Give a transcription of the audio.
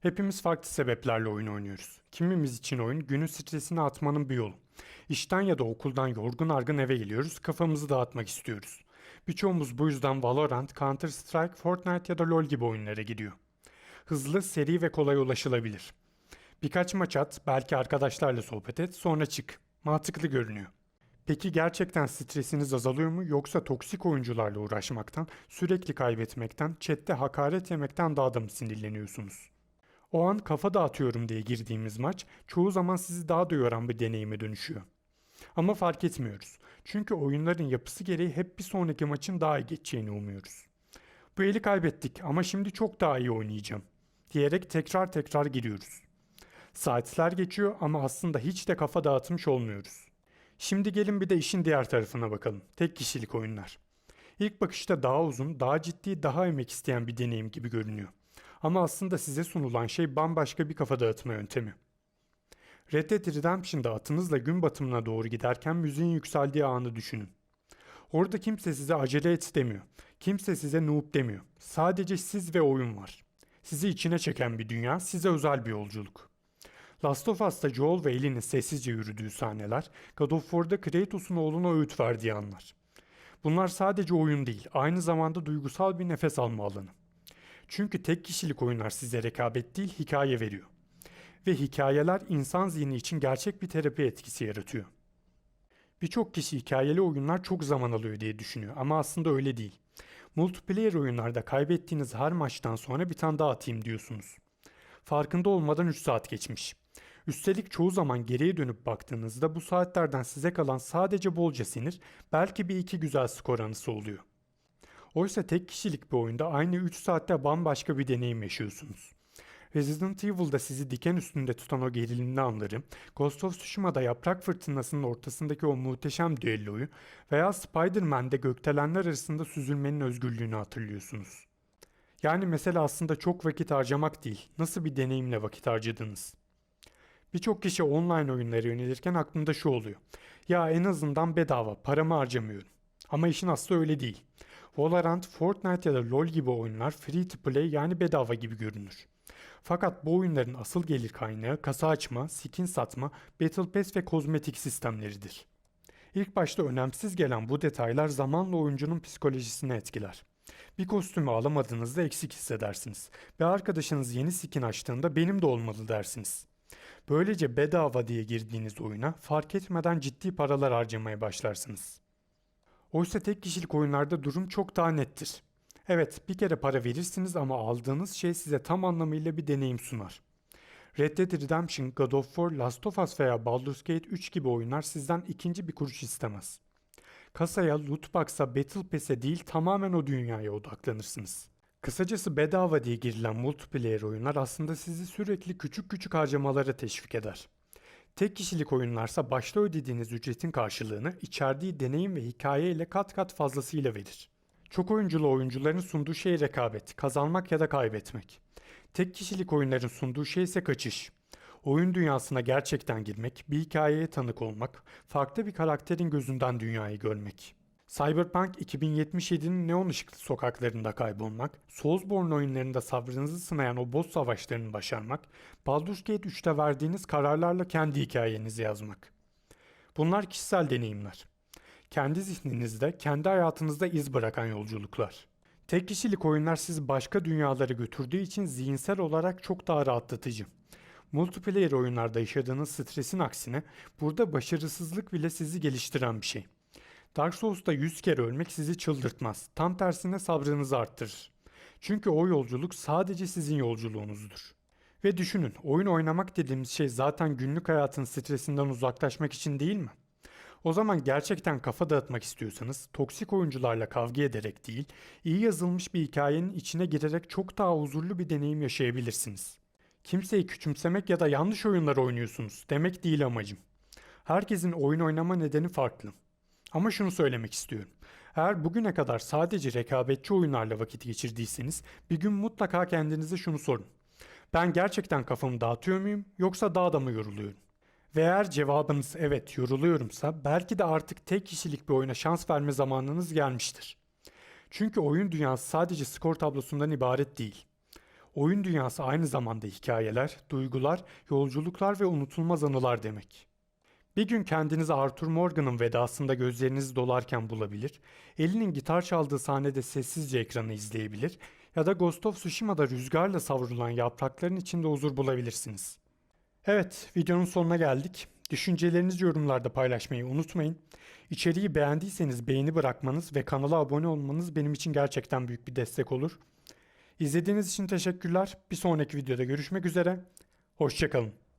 Hepimiz farklı sebeplerle oyun oynuyoruz. Kimimiz için oyun günün stresini atmanın bir yolu. İşten ya da okuldan yorgun argın eve geliyoruz, kafamızı dağıtmak istiyoruz. Birçoğumuz bu yüzden Valorant, Counter Strike, Fortnite ya da LoL gibi oyunlara gidiyor. Hızlı, seri ve kolay ulaşılabilir. Birkaç maç at, belki arkadaşlarla sohbet et, sonra çık. Mantıklı görünüyor. Peki gerçekten stresiniz azalıyor mu yoksa toksik oyuncularla uğraşmaktan, sürekli kaybetmekten, chatte hakaret yemekten daha da mı sinirleniyorsunuz? O an kafa dağıtıyorum diye girdiğimiz maç çoğu zaman sizi daha da yoran bir deneyime dönüşüyor. Ama fark etmiyoruz. Çünkü oyunların yapısı gereği hep bir sonraki maçın daha iyi geçeceğini umuyoruz. Bu eli kaybettik ama şimdi çok daha iyi oynayacağım diyerek tekrar tekrar giriyoruz. Saatler geçiyor ama aslında hiç de kafa dağıtmış olmuyoruz. Şimdi gelin bir de işin diğer tarafına bakalım. Tek kişilik oyunlar. İlk bakışta daha uzun, daha ciddi, daha emek isteyen bir deneyim gibi görünüyor. Ama aslında size sunulan şey bambaşka bir kafa dağıtma yöntemi. Red Dead Redemption'da atınızla gün batımına doğru giderken müziğin yükseldiği anı düşünün. Orada kimse size acele et demiyor. Kimse size noob demiyor. Sadece siz ve oyun var. Sizi içine çeken bir dünya, size özel bir yolculuk. Last of Us'ta Joel ve Ellie'nin sessizce yürüdüğü sahneler, God of War'da Kratos'un oğluna öğüt verdiği anlar. Bunlar sadece oyun değil, aynı zamanda duygusal bir nefes alma alanı. Çünkü tek kişilik oyunlar size rekabet değil, hikaye veriyor. Ve hikayeler insan zihni için gerçek bir terapi etkisi yaratıyor. Birçok kişi hikayeli oyunlar çok zaman alıyor diye düşünüyor ama aslında öyle değil. Multiplayer oyunlarda kaybettiğiniz her maçtan sonra bir tane daha atayım diyorsunuz. Farkında olmadan 3 saat geçmiş. Üstelik çoğu zaman geriye dönüp baktığınızda bu saatlerden size kalan sadece bolca sinir, belki bir iki güzel skor anısı oluyor. Oysa tek kişilik bir oyunda aynı 3 saatte bambaşka bir deneyim yaşıyorsunuz. Resident Evil'da sizi diken üstünde tutan o gerilimli anları, Ghost of Tsushima'da yaprak fırtınasının ortasındaki o muhteşem düelloyu veya Spider-Man'de gökdelenler arasında süzülmenin özgürlüğünü hatırlıyorsunuz. Yani mesele aslında çok vakit harcamak değil, nasıl bir deneyimle vakit harcadınız. Birçok kişi online oyunlara yönelirken aklında şu oluyor. Ya en azından bedava, paramı harcamıyorum. Ama işin aslı öyle değil. Valorant, Fortnite ya da LoL gibi oyunlar free to play yani bedava gibi görünür. Fakat bu oyunların asıl gelir kaynağı kasa açma, skin satma, Battle Pass ve kozmetik sistemleridir. İlk başta önemsiz gelen bu detaylar zamanla oyuncunun psikolojisini etkiler. Bir kostümü alamadığınızda eksik hissedersiniz ve arkadaşınız yeni skin açtığında benim de olmalı dersiniz. Böylece bedava diye girdiğiniz oyuna fark etmeden ciddi paralar harcamaya başlarsınız. Oysa tek kişilik oyunlarda durum çok daha nettir. Evet bir kere para verirsiniz ama aldığınız şey size tam anlamıyla bir deneyim sunar. Red Dead Redemption, God of War, Last of Us veya Baldur's Gate 3 gibi oyunlar sizden ikinci bir kuruş istemez. Kasaya, loot box'a, battle pass'e değil tamamen o dünyaya odaklanırsınız. Kısacası bedava diye girilen multiplayer oyunlar aslında sizi sürekli küçük küçük harcamalara teşvik eder. Tek kişilik oyunlarsa başta ödediğiniz ücretin karşılığını içerdiği deneyim ve hikaye ile kat kat fazlasıyla verir. Çok oyunculu oyuncuların sunduğu şey rekabet, kazanmak ya da kaybetmek. Tek kişilik oyunların sunduğu şey ise kaçış. Oyun dünyasına gerçekten girmek, bir hikayeye tanık olmak, farklı bir karakterin gözünden dünyayı görmek. Cyberpunk 2077'nin neon ışıklı sokaklarında kaybolmak, Soulsborne oyunlarında sabrınızı sınayan o boss savaşlarını başarmak, Baldur's Gate 3'te verdiğiniz kararlarla kendi hikayenizi yazmak. Bunlar kişisel deneyimler. Kendi zihninizde, kendi hayatınızda iz bırakan yolculuklar. Tek kişilik oyunlar sizi başka dünyalara götürdüğü için zihinsel olarak çok daha rahatlatıcı. Multiplayer oyunlarda yaşadığınız stresin aksine burada başarısızlık bile sizi geliştiren bir şey. Dark Souls'ta 100 kere ölmek sizi çıldırtmaz. Tam tersine sabrınızı arttırır. Çünkü o yolculuk sadece sizin yolculuğunuzdur. Ve düşünün, oyun oynamak dediğimiz şey zaten günlük hayatın stresinden uzaklaşmak için değil mi? O zaman gerçekten kafa dağıtmak istiyorsanız toksik oyuncularla kavga ederek değil, iyi yazılmış bir hikayenin içine girerek çok daha huzurlu bir deneyim yaşayabilirsiniz. Kimseyi küçümsemek ya da yanlış oyunlar oynuyorsunuz demek değil amacım. Herkesin oyun oynama nedeni farklı. Ama şunu söylemek istiyorum. Eğer bugüne kadar sadece rekabetçi oyunlarla vakit geçirdiyseniz bir gün mutlaka kendinize şunu sorun. Ben gerçekten kafamı dağıtıyor muyum yoksa daha da mı yoruluyorum? Ve eğer cevabınız evet yoruluyorumsa belki de artık tek kişilik bir oyuna şans verme zamanınız gelmiştir. Çünkü oyun dünyası sadece skor tablosundan ibaret değil. Oyun dünyası aynı zamanda hikayeler, duygular, yolculuklar ve unutulmaz anılar demek. Bir gün kendinizi Arthur Morgan'ın vedasında gözleriniz dolarken bulabilir, elinin gitar çaldığı sahnede sessizce ekranı izleyebilir ya da Ghost of Tsushima'da rüzgarla savrulan yaprakların içinde huzur bulabilirsiniz. Evet, videonun sonuna geldik. Düşüncelerinizi yorumlarda paylaşmayı unutmayın. İçeriği beğendiyseniz beğeni bırakmanız ve kanala abone olmanız benim için gerçekten büyük bir destek olur. İzlediğiniz için teşekkürler. Bir sonraki videoda görüşmek üzere. Hoşçakalın.